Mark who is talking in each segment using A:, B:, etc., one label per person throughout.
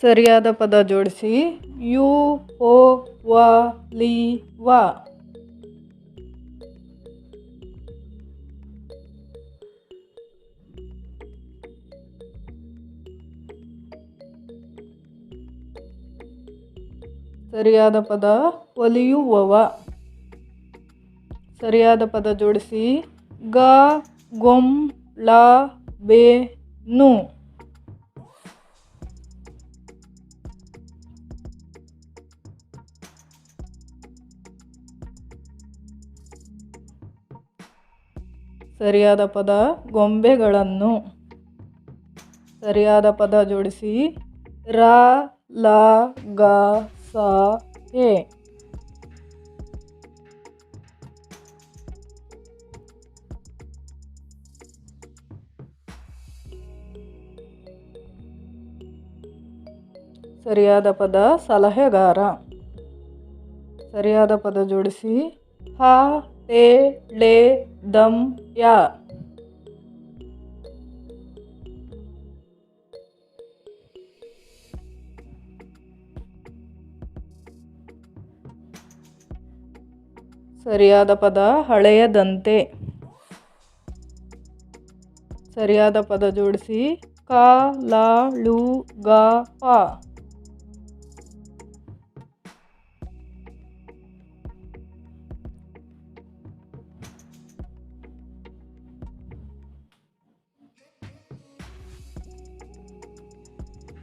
A: ಸರಿಯಾದ ಪದ ಜೋಡಿಸಿ. ಯು, ಓ, ವ, ಲಿ, ವ. ಸರಿಯಾದ ಪದ ಒಲಿಯುವವ. ಸರಿಯಾದ ಪದ ಜೋಡಿಸಿ. ಗ, ಗೊಂ, ಳ, ಬೆ, ನು. ಸರಿಯಾದ ಪದ ಗೊಂಬೆಗಳನ್ನು ಸರಿಯಾದ ಪದ ಜೋಡಿಸಿ ರ, ಲ, ಗ, ಸ, ಎ. ಸರಿಯಾದ ಪದ ಸಲಹೆಗಾರ. ಸರಿಯಾದ ಪದ ಜೋಡಿಸಿ ಹ ಟೆ ಳೆ ದಂ ಯ. ಸರಿಯಾದ ಪದ ಹಳೆಯದಂತೆ. ಸರಿಯಾದ ಪದ ಜೋಡಿಸಿ ಕ ಲ ಳು ಗ ಪ.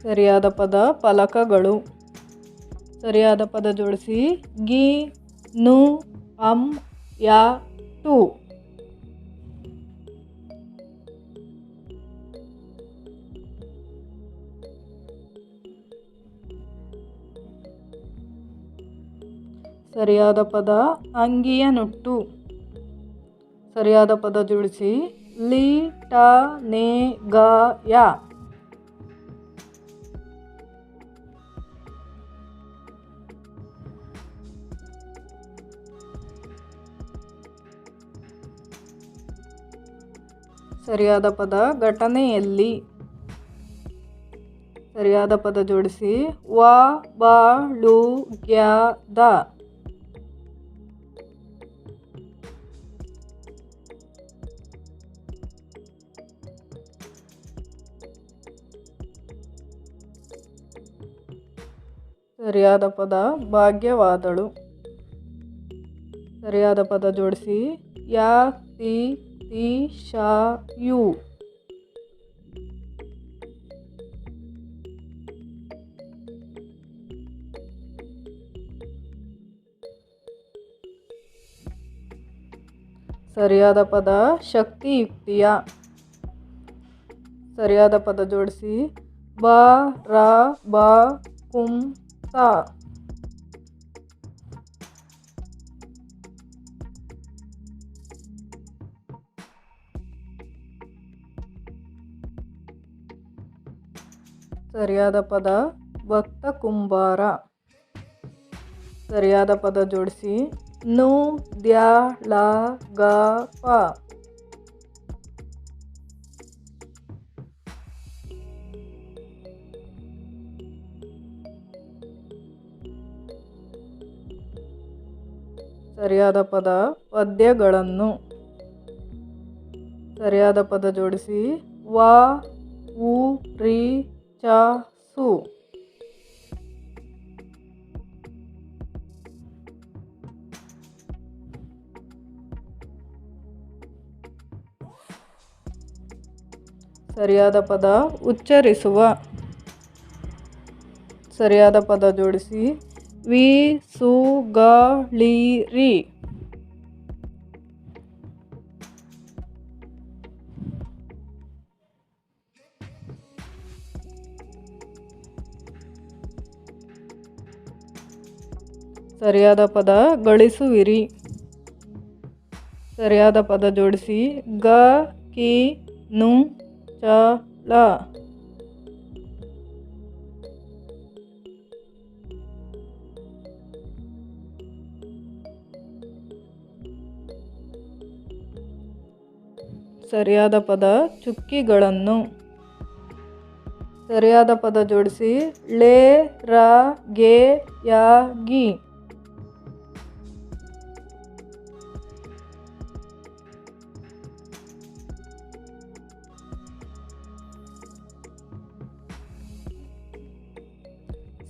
A: ಸರಿಯಾದ ಪದ ಫಲಕಗಳು. ಸರಿಯಾದ ಪದ ಜೋಡಿಸಿ. ಗಿ, ನು ಅಮ್ ಯಾ ಟು ಸರಿಯಾದ ಪದ ಅಂಗಿಯ ನುಟ್ಟು. ಸರಿಯಾದ ಪದ ಜೋಡಿಸಿ. ಲಿ, ಟ, ನೇ, ಗ, ಯ. ಸರಿಯಾದ ಪದ ಘಟನೆಯಲ್ಲಿ. ಸರಿಯಾದ ಪದ ಜೋಡಿಸಿ. ವ, ಬ ಗ್ಯಾದ ಸರಿಯಾದ ಪದ ಭಾಗ್ಯವಾದಳು. ಸರಿಯಾದ ಪದ ಜೋಡಿಸಿ. ಯಾ, ತಿ ಶ ಸರಿಯಾದ ಪದ ಶಕ್ತಿಯುಕ್ತಿಯ. ಸರಿಯಾದ ಪದ ಜೋಡಿಸಿ. ಬ ರ ಬ ಕುಂ ತ ಸರಿಯಾದ ಪದ ಭಕ್ತ ಕುಂಬಾರ. ಸರಿಯಾದ ಪದ ಜೋಡಿಸಿ. ನು, ದ್ಯಾ, ಳ, ಗ, ಪ. ಸರಿಯಾದ ಪದ ಪದ್ಯಗಳನ್ನು. ಸರಿಯಾದ ಪದ ಜೋಡಿಸಿ. ವ, ಉ, ರಿ ಚ ಸು ಸರಿಯಾದ ಪದ ಉಚ್ಚರಿಸುವ. ಸರಿಯಾದ ಪದ ಜೋಡಿಸಿ. ವಿ ಸು ಗ ಳಿ ರಿ. ಸರಿಯಾದ ಪದ ಗಳಿಸುವಿರಿ. ಸರಿಯಾದ ಪದ ಜೋಡಿಸಿ. ಗ, ಕಿ, ನು, ಚ, ಲ. ಸರಿಯಾದ ಪದ ಚುಕ್ಕಿಗಳನ್ನು. ಸರಿಯಾದ ಪದ ಜೋಡಿಸಿ. ಲೇ ರ, ಗೆ, ಯಾ, ಗಿ.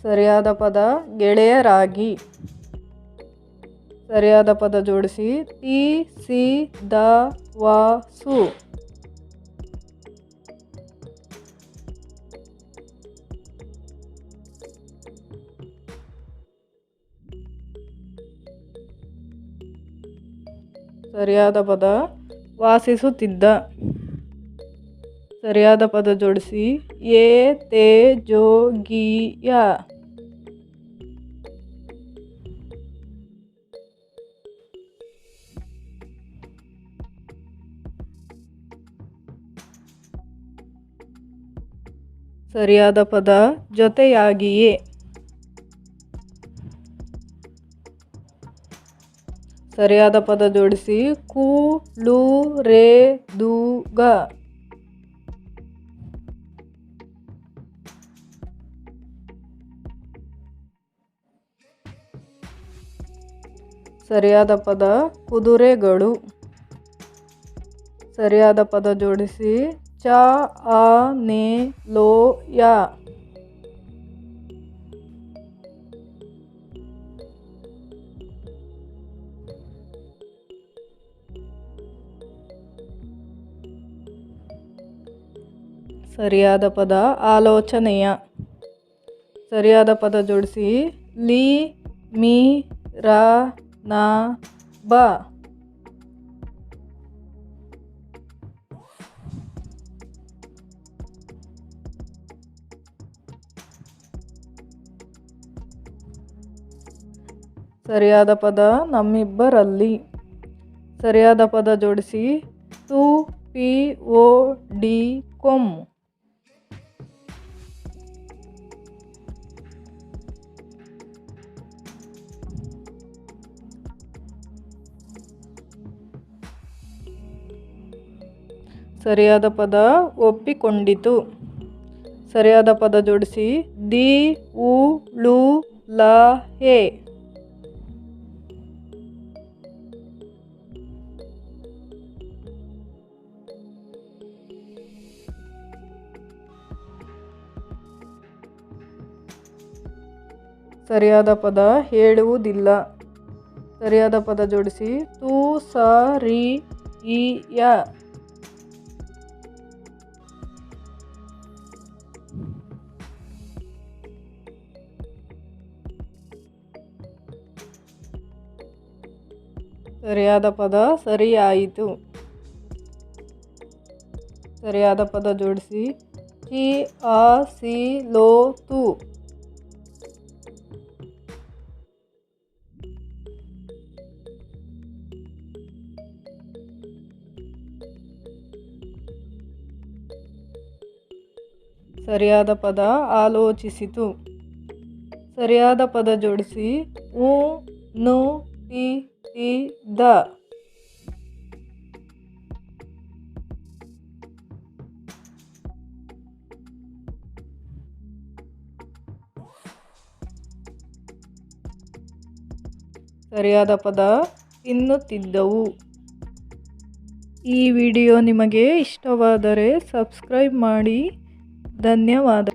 A: ಸರಿಯಾದ ಪದ ಗೆಳೆಯರಾಗಿ. ಸರಿಯಾದ ಪದ ಜೋಡಿಸಿ ತಿ, ಸಿ, ದ, ವಾ, ಸು. ಸರಿಯಾದ ಪದ ವಾಸಿಸುತ್ತಿದ್ದ. ಸರಿಯಾದ ಪದ ಜೋಡಿಸಿ ಎ, ತೇ, ಜೋ, ಗಿ ಸರಿಯಾದ ಪದ ಜೊತೆಯಾಗಿಯೇ. ಸರಿಯಾದ ಪದ ಜೋಡಿಸಿ. ಕು ಲು ರೇ, ದು, ಗ. ಸರಿಯಾದ ಪದ ಕುದುರೆಗಳು. ಸರಿಯಾದ ಪದ ಜೋಡಿಸಿ. ಚ, ಆ, ನೆ ಯ ಸರಿಯಾದ ಪದ ಆಲೋಚನೆಯ. ಸರಿಯಾದ ಪದ ಜೋಡಿಸಿ. ಲಿ ಮಿ ರ ನ ಬ. ಸರಿಯಾದ ಪದ ನಮ್ಮಿಬ್ಬರಲ್ಲಿ. ಸರಿಯಾದ ಪದ ಜೋಡಿಸಿ. ತು, ಪಿ, ಓ, ಡಿ, ಕೊಮ್. ಸರಿಯಾದ ಪದ ಒಪ್ಪಿಕೊಂಡಿತು. ಸರಿಯಾದ ಪದ ಜೋಡಿಸಿ. ದಿ, ಉ, ಳು, ಲ, ಹೆ. ಸರಿಯಾದ ಪದ ಹೇಳುವುದಿಲ್ಲ. ಸರಿಯಾದ ಪದ ಜೋಡಿಸಿ, ತು ಸ ರಿ ಇ ಯ ಸರಿಯಾದ ಪದ ಸರಿಯಾಯಿತು. ಸರಿಯಾದ ಪದ ಜೋಡಿಸಿ ಕಿ ಆ, ಸಿ, ಲೋ, ತು ಸರಿಯಾದ ಪದ ಆಲೋಚಿಸಿತು. ಸರಿಯಾದ ಪದ ಜೋಡಿಸಿ, ಉ, ನು, ಟಿ ಟಿ, ದ. ಸರಿಯಾದ ಪದ ತಿನ್ನುತ್ತಿದ್ದವು. ಈ ವಿಡಿಯೋ ನಿಮಗೆ ಇಷ್ಟವಾದರೆ ಸಬ್ಸ್ಕ್ರೈಬ್ ಮಾಡಿ. ಧನ್ಯವಾದ.